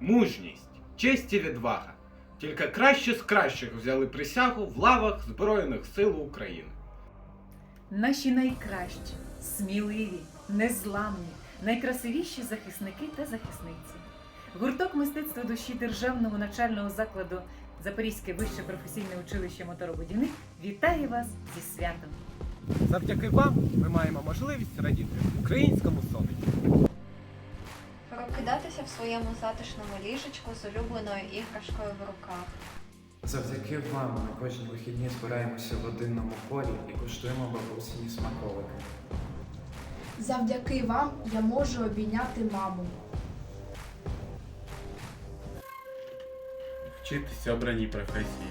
мужність, честь і відвага. Тільки кращі з кращих взяли присягу в лавах Збройних сил України. Наші найкращі, сміливі, незламні, найкрасивіші захисники та захисниці. Гурток мистецтва душі Державного навчального закладу Запорізьке вище професійне училище моторобудівник вітає вас зі святом! Завдяки вам ми маємо можливість радіти українському сонечку. Прокидатися в своєму затишному ліжечку з улюбленою іграшкою в руках. Завдяки вам ми кожні вихідні збираємося в родинному колі і куштуємо бабусині смаколики. Завдяки вам я можу обійняти маму. Вчитися обраній професії.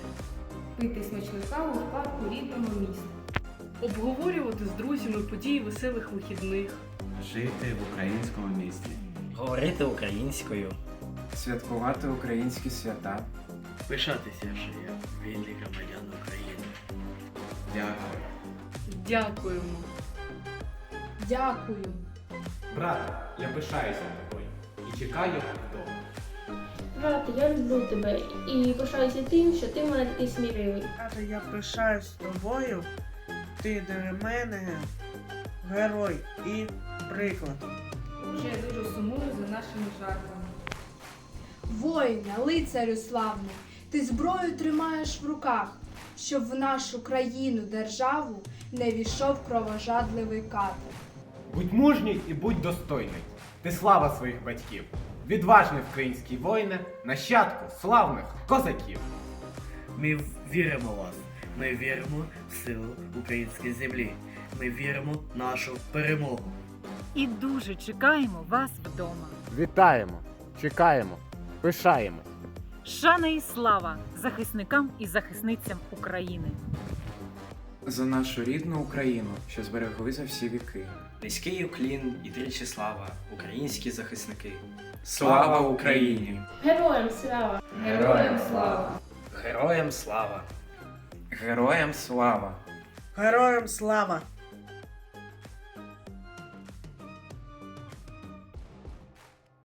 пити смачну каву в парку рідного міста. обговорювати з друзями події веселих вихідних, Жити в українському місті. Говорити українською. Святкувати українські свята. Пишатися, що я вільний громадян України. Дякую. дякуємо. Дякую. Брате, я пишаюся тобою і чекаю вдома. Брате, я люблю тебе і пишаюся тим, що ти в мене такий сміливий. Тато, я пишаюсь тобою. Ти для мене герой і приклад. Ще я дуже сумую за нашими жартами. Воїне, лицарю славний, ти зброю тримаєш в руках, щоб в нашу країну, державу не війшов кровожадливий катер. Будь мужній і будь достойний. Ти слава своїх батьків. Відважний український воїне, нащадку славних козаків. Ми віримо в вас. Ми віримо в силу української землі. Ми віримо в нашу перемогу. І дуже чекаємо вас вдома. Вітаємо, чекаємо, пишаємо. Шана і слава захисникам і захисницям України! За нашу рідну Україну, що зберегли за всі віки. Низький уклін і тричі слава, українські захисники. Слава Україні! Героям слава! Героям слава! Героям слава! Героям слава! Героям слава!